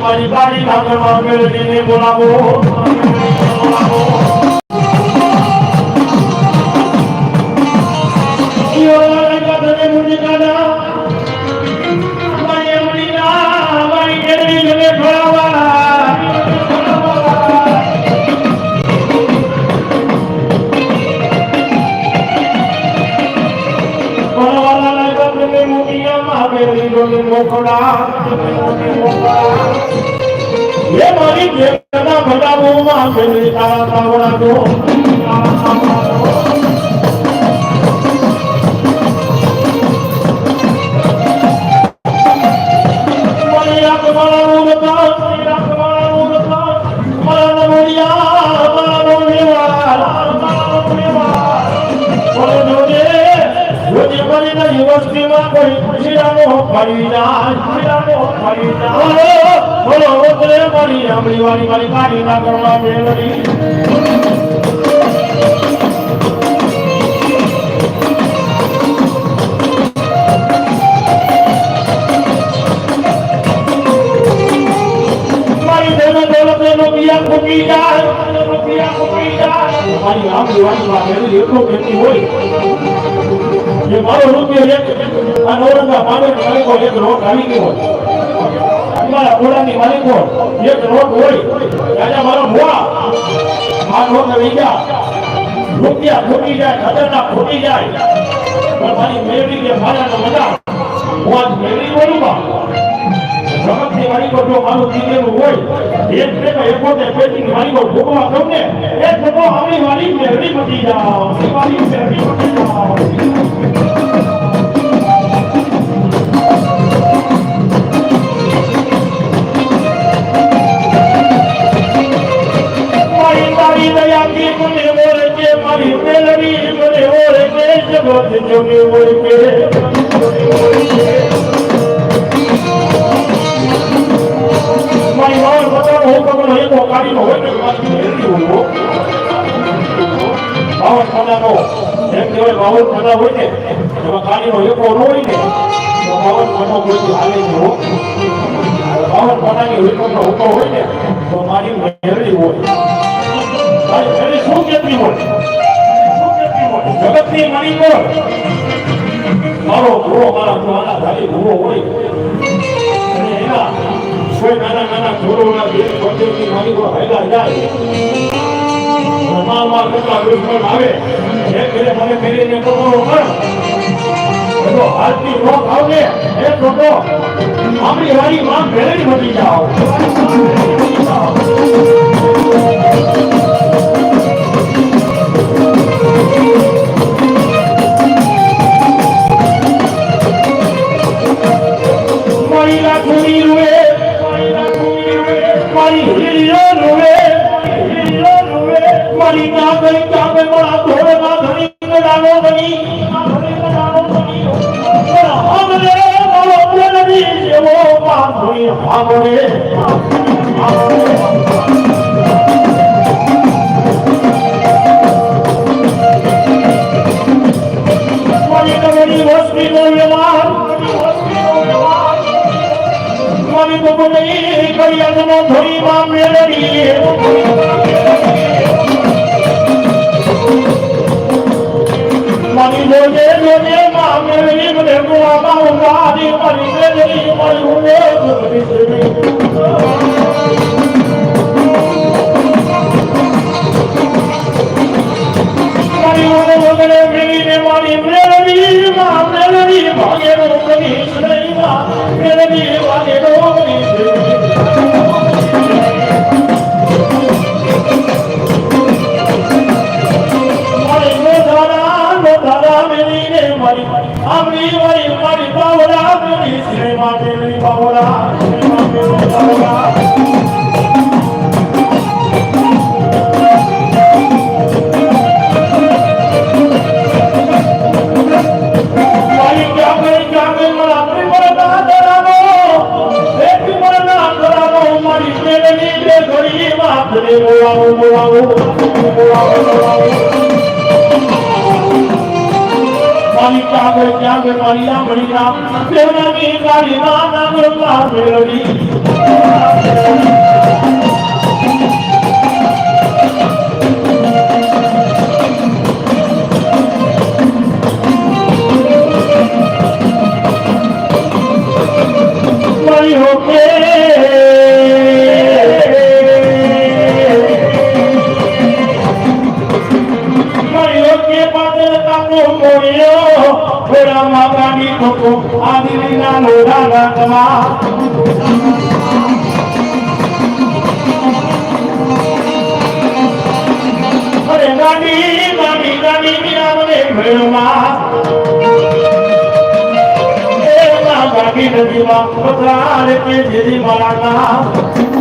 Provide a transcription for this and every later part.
મારી બારી ભાગરમાં મેળવીને બોલાવો બોલાવો. તારા તાવડા દો મારી તમારા મૂળતા મારી તમારા મૂળતા મારા બોલે ઓતરે મારી આંબળી વાળી કરવા મેળવી. ફૂટી જાય મારી આંબળી વાળી માં એટલો ખેતી હોય. જે મારો રૂપિયો એક, આ નવરંગા માનો એક રોટ આવી ગયો અમારા ઘોડાની માલિકો એક રોટ હોય. રાજા મારો મોળા આ રોટ આવી ગયા રૂપિયા ફૂટી જાય, ખતરનાક ફૂટી જાય. પણ મારી મેળવી કે મારા મજા હું આજ મેળવી બોલું જગતની માલિકો જો મારું દીધેલું હોય, એક પ્રેમ એકોતે પેટીની માલિકો ભોગવા કહું ને એ ભોગવા આપણી વાલી મેળવી મટી જાઓ વાલી મેળવી મટી જાઓ. હોય ને? તો મારી મેળવી હોય. શું કેટલી હોય? જગતની મારી કોણ મારો ગુરુ મારા મારા ભાઈ ગુરુ હોય અને એના કોઈ નાના નાના છોડોના બે મારી કોઈ ફાયદા જાય કેટલા દુશ્મન આવે એ ઘરે મને ફેરીને કમાવો કર બધો હાથની રોક આવને એ લોકો આપણી વાળી માં ભેળી બની જાઓ আমরে ধরিবা মেলি মনি বোঝে বোঝে બોલાવો બોલાવો બોલાવો મારી ક્યાં ગઈ ક્યાં ગઈ મારી આંગળી ના પ્રેમની ગાડી ના નાગરવા મેળવી મારી નદીમાં પથરાને કે જેરી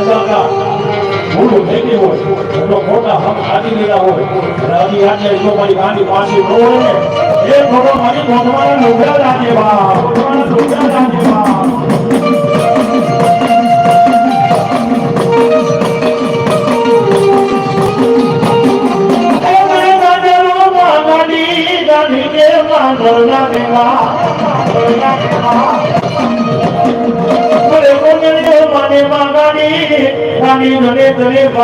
રાજાના મૂળ ભેગી હોય એમનો મોટા હક કાઢી લીધા હોય, અને આદિ આજે જો મારી ગાડી પાછી ન હોય ને એ ભગવાન મારી ભગવાન ઊભા રાખે બા ભગવાન ઊભા રાખે બા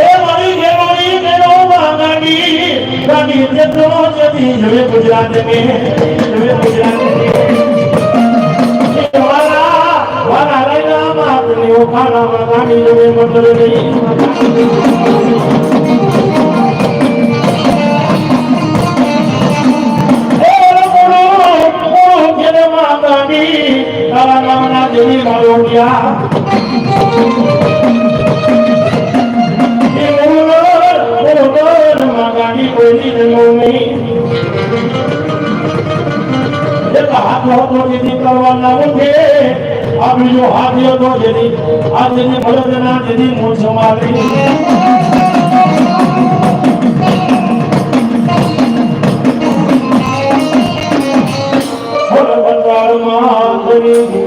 એ મારી દેવાળી મેરો માગાડી ગાડી થતો જતી જવે ગુજરાત મે ઓખાના માગાડી જવે મંડળ નહીં તારા નામના દેવી હતો જેથી કરવાના ઉઠે. આ બીજો હતો જેથી આ જેની બળદના જેથી મૂળ સમાવી. બંગાળમાં ધરી